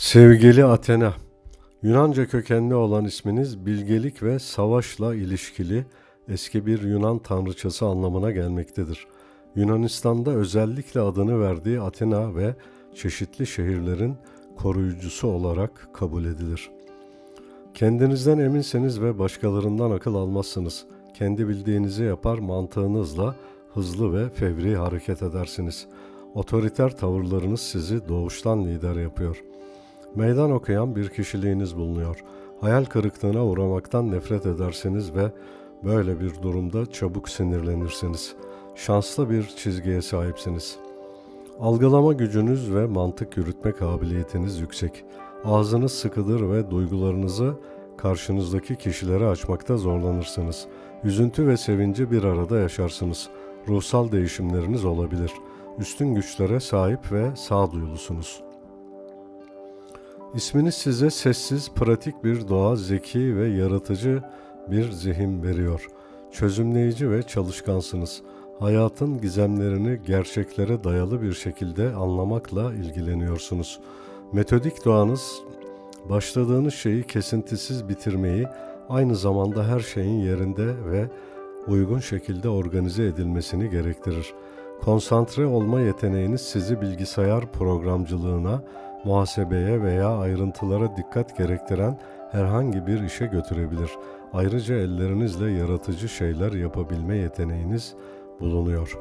Sevgili Athena, Yunanca kökenli olan isminiz bilgelik ve savaşla ilişkili eski bir Yunan tanrıçası anlamına gelmektedir. Yunanistan'da özellikle adını verdiği Athena ve çeşitli şehirlerin koruyucusu olarak kabul edilir. Kendinizden eminseniz ve başkalarından akıl almazsınız. Kendi bildiğinizi yapar mantığınızla hızlı ve fevri hareket edersiniz. Otoriter tavırlarınız sizi doğuştan lider yapıyor. Meydan okuyan bir kişiliğiniz bulunuyor. Hayal kırıklığına uğramaktan nefret edersiniz ve böyle bir durumda çabuk sinirlenirsiniz. Şanslı bir çizgiye sahipsiniz. Algılama gücünüz ve mantık yürütme kabiliyetiniz yüksek. Ağzınız sıkıdır ve duygularınızı karşınızdaki kişilere açmakta zorlanırsınız. Üzüntü ve sevinci bir arada yaşarsınız. Ruhsal değişimleriniz olabilir. Üstün güçlere sahip ve sağduyulusunuz. İsminiz size sessiz, pratik bir doğa, zeki ve yaratıcı bir zihin veriyor. Çözümleyici ve çalışkansınız. Hayatın gizemlerini gerçeklere dayalı bir şekilde anlamakla ilgileniyorsunuz. Metodik doğanız başladığınız şeyi kesintisiz bitirmeyi, aynı zamanda her şeyin yerinde ve uygun şekilde organize edilmesini gerektirir. Konsantre olma yeteneğiniz sizi bilgisayar programcılığına, muhasebeye veya ayrıntılara dikkat gerektiren herhangi bir işe götürebilir. Ayrıca ellerinizle yaratıcı şeyler yapabilme yeteneğiniz bulunuyor.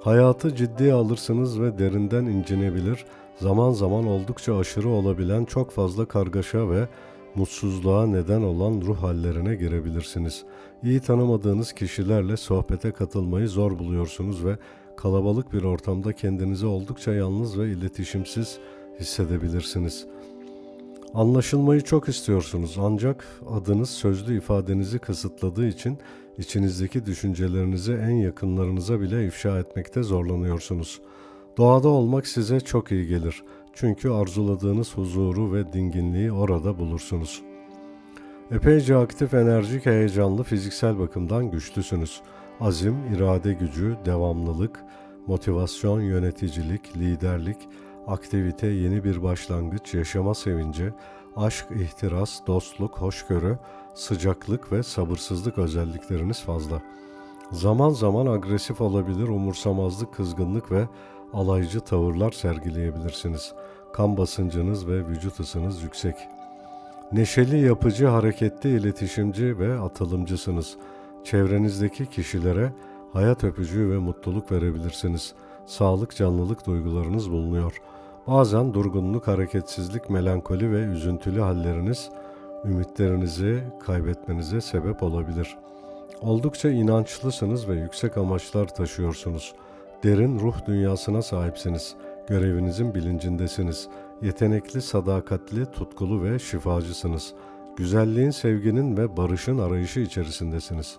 Hayatı ciddiye alırsınız ve derinden incinebilir, zaman zaman oldukça aşırı olabilen çok fazla kargaşa ve mutsuzluğa neden olan ruh hallerine girebilirsiniz. İyi tanımadığınız kişilerle sohbete katılmayı zor buluyorsunuz ve kalabalık bir ortamda kendinizi oldukça yalnız ve iletişimsiz hissedebilirsiniz. Anlaşılmayı çok istiyorsunuz ancak adınız sözlü ifadenizi kısıtladığı için içinizdeki düşüncelerinizi en yakınlarınıza bile ifşa etmekte zorlanıyorsunuz. Doğada olmak size çok iyi gelir. Çünkü arzuladığınız huzuru ve dinginliği orada bulursunuz. Epeyce aktif, enerjik, heyecanlı, fiziksel bakımdan güçlüsünüz. Azim, irade gücü, devamlılık, motivasyon, yöneticilik, liderlik, aktivite, yeni bir başlangıç, yaşama sevinci, aşk, ihtiras, dostluk, hoşgörü, sıcaklık ve sabırsızlık özellikleriniz fazla. Zaman zaman agresif olabilir, umursamazlık, kızgınlık ve alaycı tavırlar sergileyebilirsiniz. Kan basıncınız ve vücut ısınız yüksek. Neşeli, yapıcı, hareketli, iletişimci ve atılımcısınız. Çevrenizdeki kişilere hayat öpücüğü ve mutluluk verebilirsiniz. Sağlık, canlılık duygularınız bulunuyor. Bazen durgunluk, hareketsizlik, melankoli ve üzüntülü halleriniz ümitlerinizi kaybetmenize sebep olabilir. Oldukça inançlısınız ve yüksek amaçlar taşıyorsunuz. Derin ruh dünyasına sahipsiniz. Görevinizin bilincindesiniz. Yetenekli, sadakatli, tutkulu ve şifacısınız. Güzelliğin, sevginin ve barışın arayışı içerisindesiniz.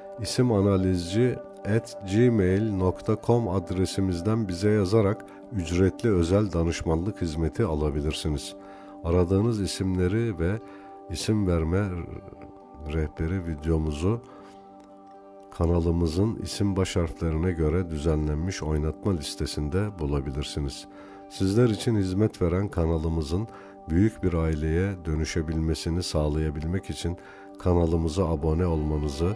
isim analizci at gmail.com adresimizden bize yazarak ücretli özel danışmanlık hizmeti alabilirsiniz. Aradığınız isimleri ve isim verme rehberi videomuzu kanalımızın isim baş harflerine göre düzenlenmiş oynatma listesinde bulabilirsiniz. Sizler için hizmet veren kanalımızın büyük bir aileye dönüşebilmesini sağlayabilmek için kanalımıza abone olmanızı,